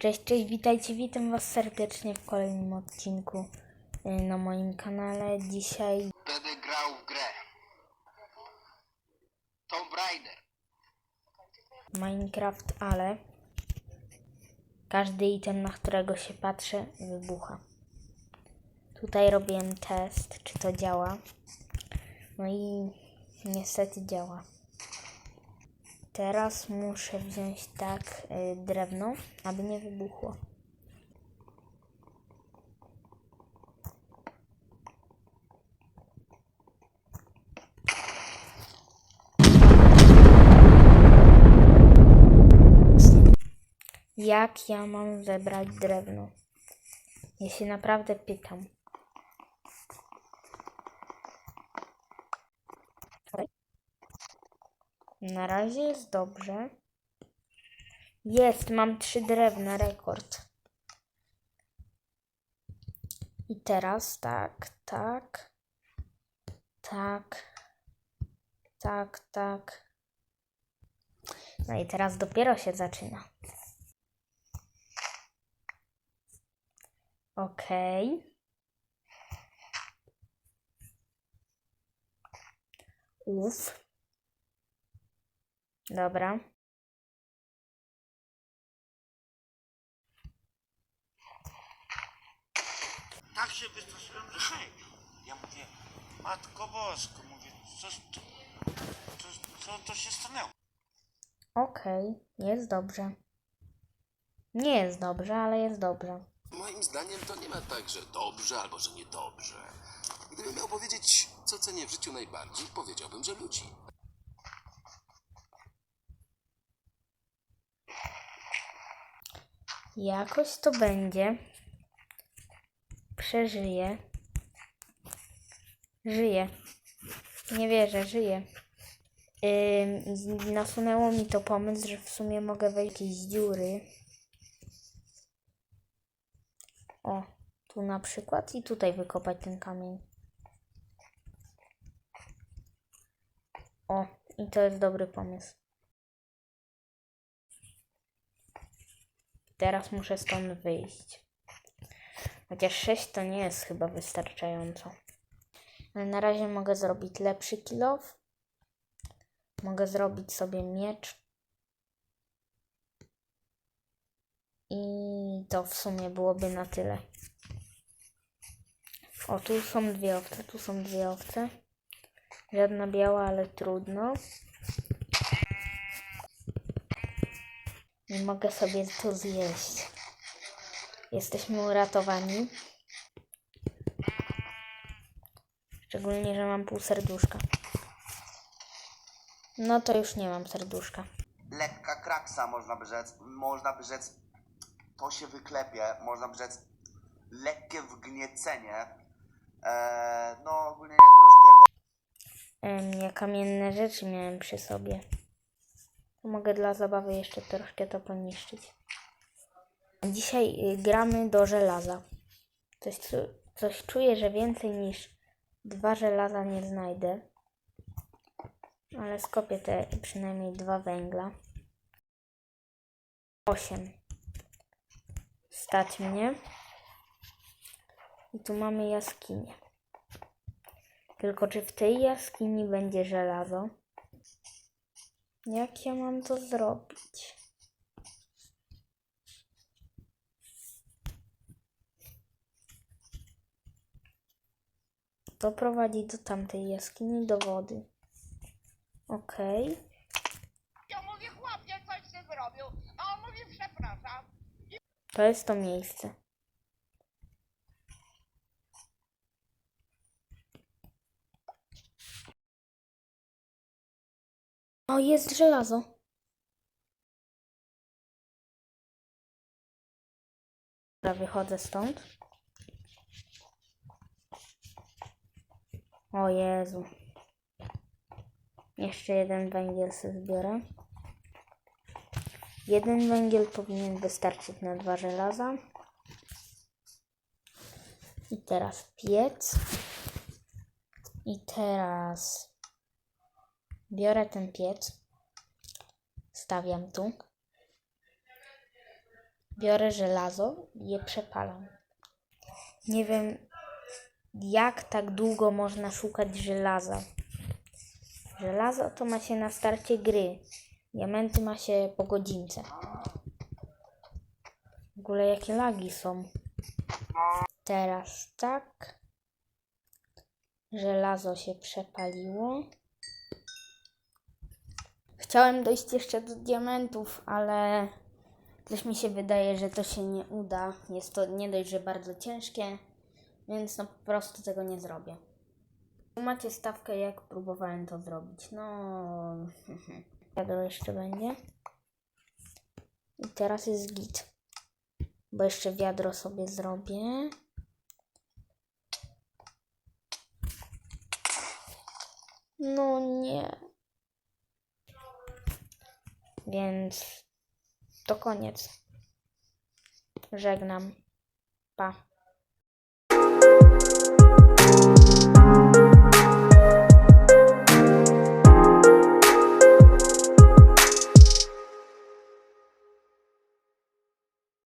Cześć, cześć, witajcie, witam was serdecznie w kolejnym odcinku y, na moim kanale. Dzisiaj Będę grał w grę. Tomb Raider. Minecraft, ale każdy item, na którego się patrzę, wybucha. Tutaj robiłem test, czy to działa. No i niestety działa. Teraz muszę wziąć tak y, drewno, aby nie wybuchło. Jak ja mam zebrać drewno? Się naprawdę pytam. Na razie jest dobrze. Jest, mam trzy drewna, rekord. I teraz tak, tak, tak, tak, tak. No i teraz dopiero się zaczyna. Okej. Uf. Dobra. Tak się wystraszyłem, że hej. Ja mówię, Matko Bosko, mówię, coś, co, co, co to się stanęło? Okej, jest dobrze. Nie jest dobrze, ale jest dobrze. Moim zdaniem to nie ma tak, że dobrze albo że niedobrze. Gdybym miał powiedzieć, co cenię w życiu najbardziej, powiedziałbym, że ludzi. Jakoś to będzie. Przeżyję. Żyję. Nie wierzę, żyję. Z- nasunęło mi to pomysł, że w sumie mogę wejść jakieś dziury. O, tu na przykład i tutaj wykopać ten kamień. O, i to jest dobry pomysł. Teraz muszę stąd wyjść. Chociaż 6 to nie jest chyba wystarczająco. Ale na razie mogę zrobić lepszy kilof. Mogę zrobić sobie miecz. I to w sumie byłoby na tyle. O, tu są dwie owce, tu są dwie owce. Żadna biała, ale trudno. Nie mogę sobie to zjeść. Jesteśmy uratowani. Szczególnie, że mam pół serduszka. No to już nie mam serduszka. lekka kraksa, można by rzec. Można by rzec, to się wyklepie, można by rzec, lekkie wgniecenie. Eee, no, ogólnie niezły rozpierdol. Em, ja kamienne rzeczy miałem przy sobie. Mogę dla zabawy jeszcze troszkę to poniszczyć. Dzisiaj y, gramy do żelaza. Coś, coś czuję, że więcej niż dwa żelaza nie znajdę. Ale skopię te przynajmniej dwa węgla. Osiem. Stać mnie. I tu mamy jaskinię. Tylko czy w tej jaskini będzie żelazo? Jak ja mam to zrobić? To prowadzi do tamtej jaskini, do wody. Okej. Ja mówię, chłopie, coś zrobił. A on mówi, przepraszam. To jest to miejsce. O, jest żelazo. Dobra, wychodzę stąd. O Jezu. Jeszcze jeden węgiel sobie zbiorę. Jeden węgiel powinien wystarczyć na dwa żelaza. I teraz piec. I teraz biorę ten piec. Stawiam tu. biorę żelazo i je przepalam. Nie wiem, jak tak długo można szukać żelaza. Żelazo to ma się na starcie gry. Diamenty ma się po godzince. W ogóle jakie lagi są. Teraz tak. Żelazo się przepaliło. Chciałem dojść jeszcze do diamentów, ale coś mi się wydaje, że to się nie uda. Jest to nie dość, że bardzo ciężkie, więc no po prostu tego nie zrobię. Macie stawkę, jak próbowałem to zrobić. No, wiadomo jeszcze będzie. I teraz jest git. Bo jeszcze wiadro sobie zrobię. No nie. Więc to koniec. Żegnam. Pa.